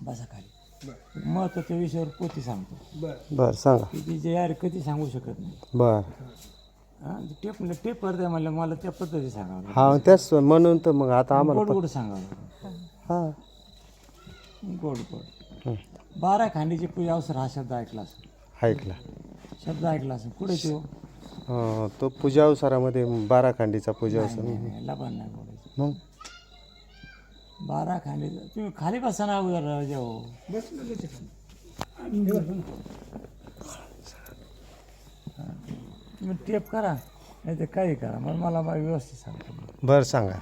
बसा खाली बर महत्त्वाच्या विषयावर पोती सांगतो. बर. बर सांगा. की तिचे यार कधी सांगू शकत नाही. बर. हा, टेप टेप करते म्हणलं मला त्या पद्धती सांगावं लागेल. हा त्याच म्हणून तर मग आता आम्हाला गोड गोड सांगावं लागेल. हा. गोड गोड. हं. बारा खांडीची पूजा अवसर हा शब्द ऐकला असेल. ऐकला. शब्द ऐकला असेल. कुठे तो? अं, तो पूजा अवसारामध्ये बारा खांडीचा पूजा अवसार. लबाड नाही बोलायचं. मग? बारा खांडीचा तुम्ही खाली बसा ना अगोदर राजा हो बस खाली. तुम्ही टेप करा नाही तर काही करा. मग मला मा- व्यवस्थित सांगतो बर सांगा.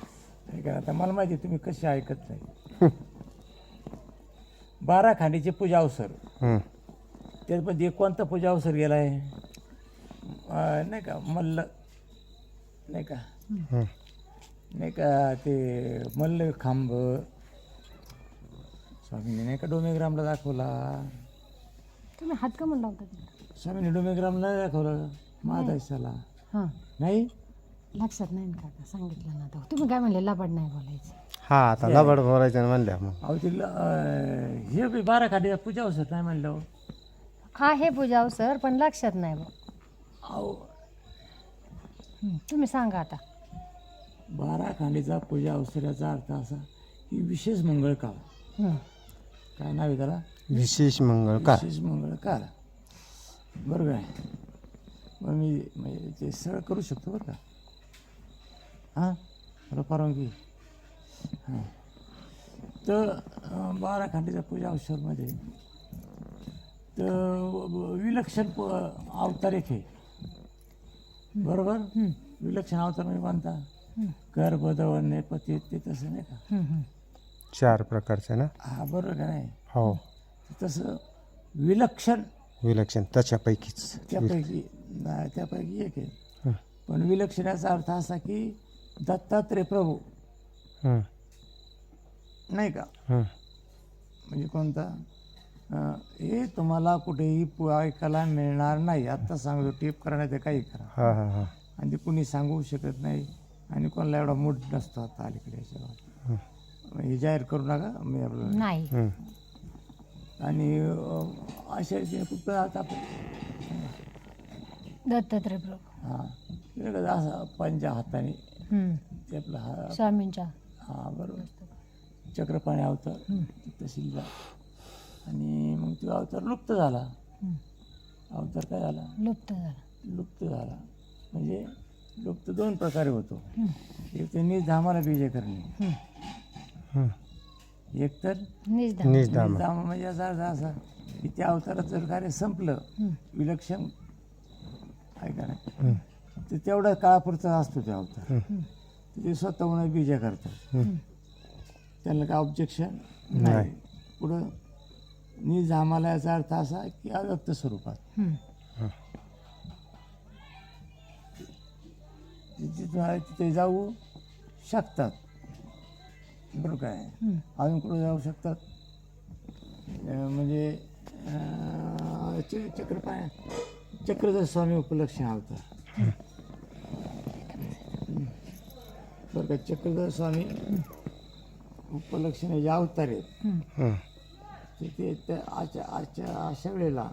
काय करा. आता मला माहिती आहे तुम्ही कशी ऐकत नाही. बारा खांडीचे पूजा अवसर. हं. त्यामध्ये कोणता पूजा अवसर गेला आहे अं, नाही का? मल्ल नाही का? हं. नाही का ते मल्ल खांब. स्वामीने नाही का डोमेग्रामला दाखवला? तुम्ही हात का म्हणला होता तिला? स्वामीने डोमेग्रामला नाही दाखवलं महादासाला हां. नाही? लक्षात नाही ना काका सांगितलं ना आता तुम्ही काय म्हणले लबाड नाही बोलायचं. हा आता लबाड बोलायचं म्हणल्या मग. अहो ते ल- अं, हे बी बारा खांडीचा पूजा अवसर नाही म्हणलं हो. हा हे पूजा सर पण लक्षात नाही बघ. अहो. हं, तुम्ही सांगा आता. बारा खांडीचा पूजा अवसराचा अर्थ असा की विशेष मंगळ काळ. काय नाव आहे त्याला? विशेष मंगळ का विशेष मंगळ काळ बरोबर आहे. मग मी म्हणजे ते सरळ करू शकतो बरं का? हां? मला परवानगी. हां. तर अं, बारा खांडीचा पूजा अवसरमध्ये तर व- विलक्षण प- अवतार एक आहे. बरोबर? विलक्षण अवतार म्हणजे कोणता? गर्भ दवडणे पती ते तसं नाही का? हं, हं. चार प्रकारचे ना? हा बरोबर का नाही हो तसं विलक्षण. विलक्षण त्याच्यापैकीच. त्यापैकी नाही, त्यापैकी एक आहे. हं. पण विलक्षणाचा अर्थ असा की दत्तात्रय प्रभू. हं. नाही का? हं. म्हणजे कोणता? अं, हे तुम्हाला कुठेही पु- ऐकायला मिळणार नाही. आत्ता सांगतो टेप करा नाही तर काही करा. हा हा हा. आणि ते कुणी सांगू शकत नाही. आणि कोणाला एवढा मूड नसतो आता अलीकडे याच्यावर. हे. जाहीर करू नका मी आपलं नाही. हं. आणि अं, अशा रीतीने फक्त आता आपण दत्तात्रय प्रभू. हां. असं पंजा हाताने हं. ते आपलं हा स्वामींच्या हा बरोबर. चक्रपाणी अवतार तहसीलला आणि मग तो अवतार लुप्त झाला. हं. अवतार काय झाला? लुप्त झाला. लुप्त झाला. म्हणजे लुप्त दोन प्रकारे होतो हं. एक तर निजधामाला बीजे करणे. एक तर निजदा निजधाम म्हणजे याचा अर्थ असा की त्या अवताराचं जर कार्य संपलं. विलक्षण ऐका ना हं. तर तेवढ्या काळापुरता असतो ते अवतार. ते स्वतःहून बीजा करतात हं. त्यांना काय ऑब्जेक्शन नाही. नाही पुढं निजधामाला याचा अर्थ असा की अव्यक्त स्वरूपात हं. तिथे तिथे जाऊ शकतात बरोबर काय हं. अजून कुठं जाऊ शकतात म्हणजे चक्रपाय चक्रधर स्वामी उपलक्षण अवतार बरं का चक्रधर स्वामी उपलक्षण जे अवतार आहेत हं. हं. ते ते त्या आजच्या आजच्या अशा वेळेला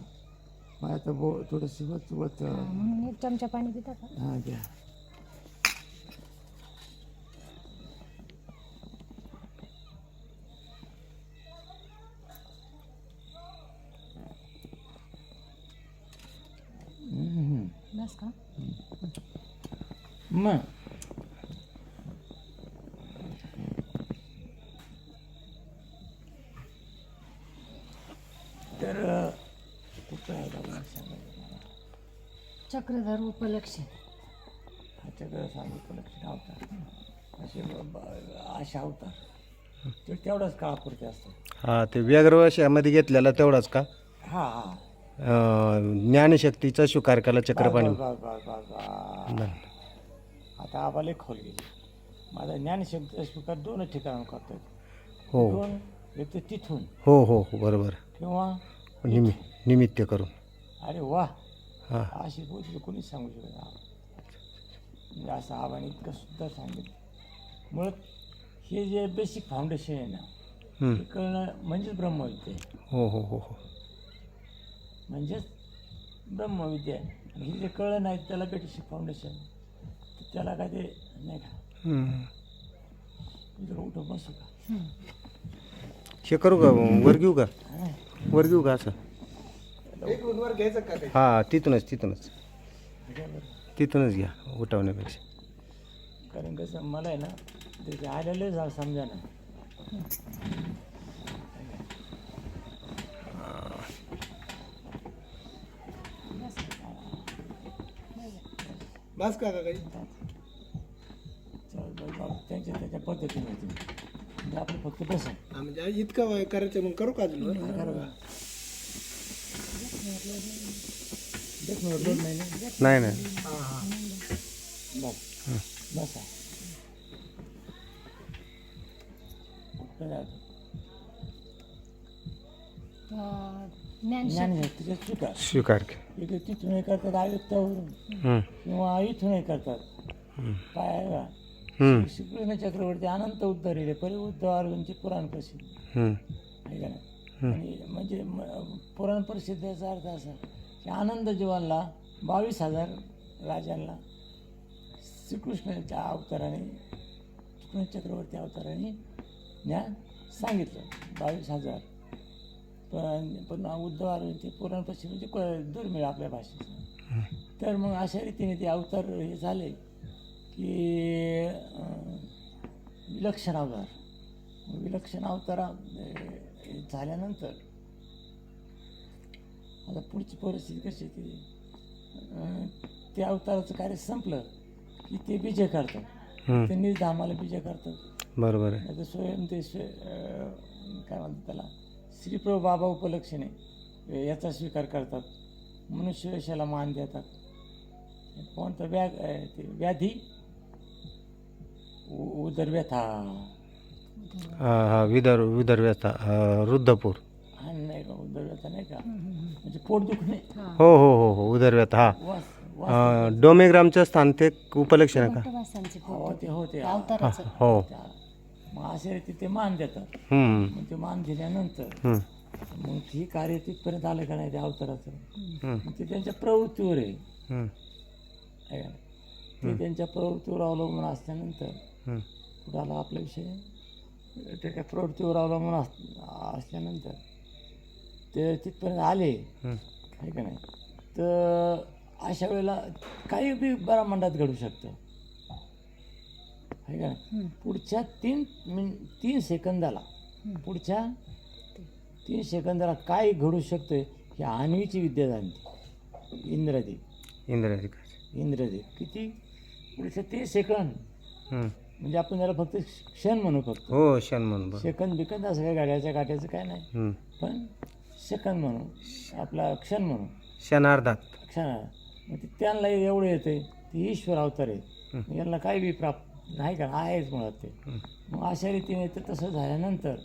मला आता बो थोडंसं वत वत म्हणून एक चमचा पाणी पिता का हां द्या का? मग तर कुठं आहे सांगा चक्रधर उपलक्षण ह्याच्याकडे सांगू लक्ष अवतार असे असे अवतार ते तेवढाच काळापुरते असतात हा ते व्यग्रवशामध्ये घेतलेला तेवढाच का? हा हा. ज्ञानशक्तीचा स्वीकार केला चक्रपाणी. बरं. आता आबाले खोल गेली. माझा ज्ञानशक्तीचा स्वीकार दोनच ठिकाणून करतो हो. दोन एक तर तिथून. हो हो हो बरोबर. किंवा निमि निमित्त करून. अरे वा. हां. अशी गोष्ट कोणीच सांगू शकत नाही म्हणजे असं आबाने इतकं सुद्धा सांगितलं. मुळात हे जे बेसिक फाउंडेशन आहे ना हं. कळणं म्हणजेच ब्रह्मविद्या आहे. हो हो हो हो. म्हणजेच ब्रह्मविद्या हे जे कळलं नाही त्याला बेटिशी फाउंडेशन त्याला काय ते नाही का? हं. इथं उठं बसू का? हे करू का? वर घेऊ का. वर घेऊ का असं? हां तिथूनच तिथूनच. तिथूनच घ्या उठवण्यापेक्षा. कारण कसं मला आहे ना त्याचे आलेलं जा समजा ना. बस का का काही त्यांच्या त्याच्या पद्धतीने होते म्हणजे आपलं फक्त बसा हा, म्हणजे इतकं करायचं मग करू का अजून ना रोड नाही नाही नाही. हा हा बस बसा ज्ञान चुका स्वीकार के इकडे तिथूनही करतात आयुक्तावरून हं. किंवा इथूनही करतात काय आहे का हं. श्रीकृष्ण चक्रवर्ती अनंत उद्धरिले परी उद्धव अर्जुनची पुराण प्रसिद्ध हं. आहे का नाही आणि म्हणजे पुराण प्रसिद्धीचा अर्थ असा की आनंद जीवनला बावीस हजार राजांना श्रीकृष्णाच्या अवताराने कृष्ण चक्रवर्ती अवताराने ज्ञान सांगितलं बावीस हजार पण पण उद्धव अर्जुनचे पुराण प्रसिद्ध म्हणजे दुर्मिळ आपल्या भाषेत तर मग अशा रीतीने ते अवतार हे झाले की विलक्षण अवतार. विलक्षण अवतारा झाल्यानंतर आता पुढची परिस्थिती कशी ती? ते अवताराचं कार्य संपलं की ते विजय करतात. त्यांनीच धामाला विजय करतात. बरोबर आहे. स्वयं ते काय म्हणतात त्याला? श्रीप्रभू बाबा उपलक्षणे याचा स्वीकार करतात. मनुष्य वेशाला मान देतात. कोणतं व्या ते व्याधी? उ- उदरव्यथा. हा हा विदर अं, रुद्धपूर. हा नाही का उदरव्यथा नाही का? म्हणजे पोट दुखणे. हो. हो हो हो उदरव्यात हा. वास वास अं, डोमेग्रामचं स्थान ते उपलक्षण आहे का? हो ते होते. अवताराचं. हो. त्या- मग अशा रीती ते मान देतात. मग ते मान दिल्यानंतर. मग ही कार्य तिथपर्यंत आलं का नाही त्या अवताराचं. मग ते त्यांच्या प्रवृत्तीवर आहे हं. का नाही? ते त्यांच्या प्रवृत्तीवर अवलंबून असल्यानंतर हं. कुठं आला आपला विषय त्याच्या प्रवृत्तीवर अवलंबून अस असल्यानंतर ते तिथपर्यंत आले. आहे का नाही तर अशा वेळेला काही बी ब्रह्मांडात घडू शकतं आहे का नाही? पुढच्या तीन मिन तीन सेकंदाला पुढच्या तीन सेकंदाला काय घडू शकतं ही आणवीची विद्या जाणते इंद्रदेव इंद्राजी इंद्रदेव. किती? पुढचे तीन सेकंद. म्हणजे आपण त्याला फक्त क्षण म्हणू फक्त. हो शन म्हणून बरोबर सेकंद बिकंद असं काय गाड्याच्या काट्याचं काय नाही. हं. पण सेकंद म्हणू आपला क्षण म्हणू. क्षणार्धात. क्षण मग ते त्यांना एवढं येते ते ईश्वर अवतार आहे यांना काही बी प्राप्त नाही का? आहेच मुळात ते. मग अशा रीतीने ते तसं झाल्यानंतर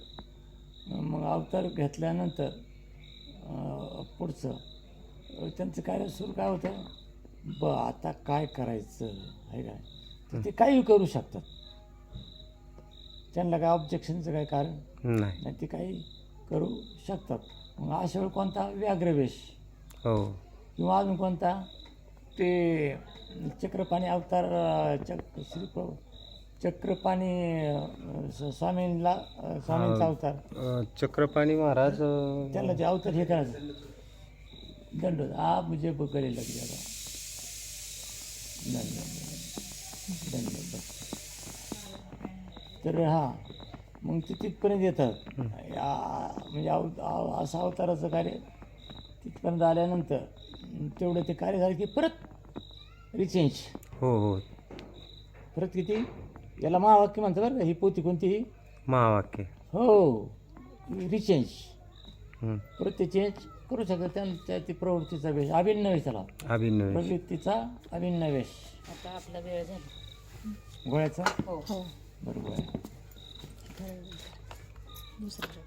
मग अवतार घेतल्यानंतर पुढचं त्यांचं कार्य सुरू काय होतं? ब आता काय करायचं? आहे काय तर ते काही करू शकतात. त्यांना काय ऑब्जेक्शनचं काय कारण? नाही. ते काही करू शकतात. मग अशा वेळी कोणता? व्याघ्रवेश. हो. किंवा अजून कोणता? ते चक्रपाणी अवतार अं, चक श्री चक्रपाणी स- स्वामींना अं, स्वामींचा अवतार. अं, चक्रपाणी महाराज अं, त्याला ते अवतार हे करायचं. दंड हा मुझे बकरे लग जागा दंड दंड बस. तर हा मग ते तिथपर्यंत येतात. या- म्हणजे अव अव- असं अवताराचं कार्य तिथपर्यंत आल्यानंतर तेवढं ते कार्य झालं की परत रिचेंज हो हो. परत किती? याला महावाक्य म्हणतात बरं का ही पोती कोणती महावाक्य. हो रिचेंज हं. परत ते चेंज करू शकतात त्यांच्या ती प्रवृत्तीचा वेश. अभिन्न वेश त्याला. अभिनय प्रवृत्तीचा अभिन्न वेश. आता आपला वेळ झाला. गोळ्याचा? हो. बरोबर आहे दुसरं.